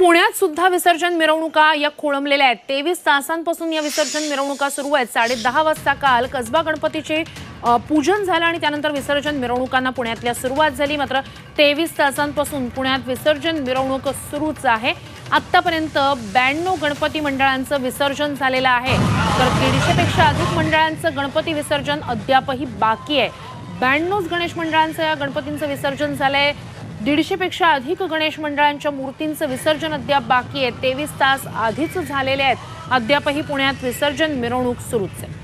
पुण्यात सुद्धा विसर्जन मिरवणुका या खोळंबलेल्या आहेत. तेवीस तासांपासून या विसर्जन मिरवणुका सुरू आहेत. साडे दहा वाजता काल कसबा गणपतीचे पूजन झालं आणि त्यानंतर विसर्जन मिरवणुकांना पुण्यातल्या सुरुवात झाली. मात्र तेवीस तासांपासून पुण्यात विसर्जन मिरवणूक सुरूच आहे. आत्तापर्यंत ब्याण्णव गणपती मंडळांचं विसर्जन झालेलं आहे. तर दीडशेपेक्षा अधिक मंडळांचं गणपती विसर्जन अद्यापही बाकी आहे. ब्याण्णवच गणेश मंडळांचं या गणपतींचं विसर्जन झालंय. दीडशेपेक्षा अधिक गणेश मंडळांच्या मूर्तींचं विसर्जन अद्याप बाकी आहे. तेवीस तास आधीच झालेले आहेत. अद्यापही पुण्यात विसर्जन मिरवणूक सुरूच आहे.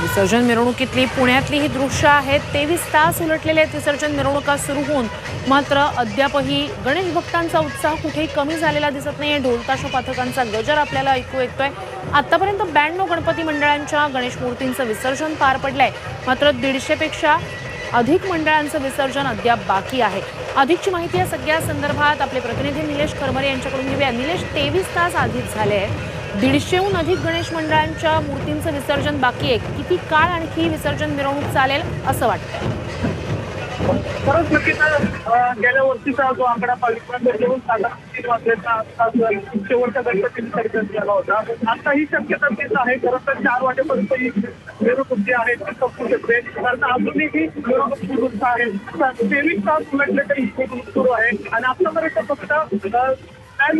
विसर्जन मिरवणुकीतली पुण्यातली ही दृश्य आहेत तेवीस तास उलटलेले आहेत विसर्जन मिरवणुका सुरू होऊन. मात्र अद्यापही गणेश भक्तांचा उत्साह कुठेही कमी झालेला दिसत नाही ढोलताशा पथकांचा गजर आपल्याला ऐकू येतोय. आतापर्यंत ब्याण्णव गणपती मंडळांच्या गणेश मूर्तींचं विसर्जन पार पडलंय. मात्र दीडशेपेक्षा अधिक मंडळांचं विसर्जन अद्याप बाकी आहे. अधिकची माहिती या सगळ्या संदर्भात आपले प्रतिनिधी निलेश खरमरे यांच्याकडून घेऊया. निलेश तेवीस तास आधीच झाले आहे दीडशेहून अधिक गणेश मंडळांच्या मूर्तींचं विसर्जन बाकी आहे. किती काळ आणखी विसर्जन मिरवणूक चालेल असं वाटतंय? खरंच नक्कीच गेल्या वर्षीचा जो आकडा पालिका घेऊन साधारण वाजल्याचा शेवटच्या गणपती झाला होता. आता ही शक्यता तीच आहे. खरं तर चार वाजेपर्यंत ही मिरवणूक जी आहे ती संपू शकते. कारण अजूनही ही मिरवणूक सुरूच आहे तेवीस तास उलटले तरी ही मिरवणूक सुरू आहे. आणि आतापर्यंत फक्त अं,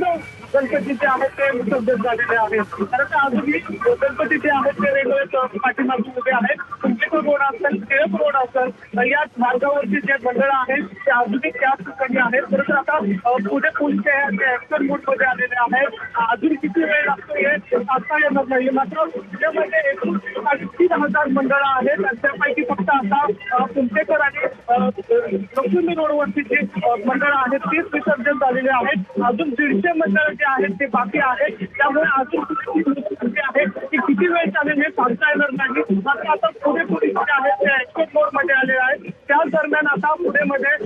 गणपती जे आहेत ते विसर्जन झालेले आहेत. कारण का अजूनही गणपती जे आहेत ते रेल्वे पाठीमागे उभे आहेत. कुंभेकर रोड असेल टिळक रोड असेल या मार्गावरची जे मंडळ आहेत ते अजूनही त्याच ठिकाणी आहेत. खरं तर आता पुढे पुलचे ते ऍक्शन मोडमध्ये आलेले आहेत. अजून किती वेळ लागतो हे आता येणार नाही. मात्र पुण्यामध्ये एकूण तीन हजार मंडळं आहेत. त्यापैकी फक्त आता अ, कुंभेकर आणि लक्ष्मी रोडवरची जी मंडळं आहेत तीच विसर्जन झालेली आहेत. अजून दीडशे मंडळं जे आहेत ते बाकी आहेत. त्यामुळे अजून जी आहे. ती किती वेळ चालेल हे सांगता येणार नाही. मात्र आता पुणे पोलीस जे आहेत ते ऍक्शन मोडमध्ये आलेले आहेत. त्याच दरम्यान आता पुणेमध्ये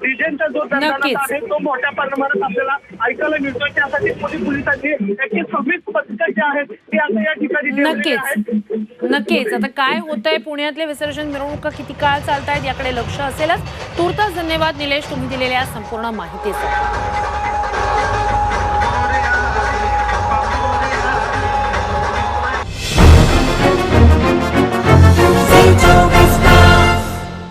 डीजेचा जो दंडानाथ. आहे तो मोठ्या प्रमाणात आपल्याला ऐकायला मिळतोय. त्यासाठी पोलीस पोलिसांनी एकशे सव्वीस पथकं जी आहेत ती आता या ठिकाणी आहेत नक्कीच. नक्कीच. आता काय होतंय पुण्यातले विसर्जन मिरवणुका किती काळ चालतायत याकडे लक्ष असेलच. तुर्तास धन्यवाद. निलेश तुम्ही दिलेल्या संपूर्ण माहितीसाठी.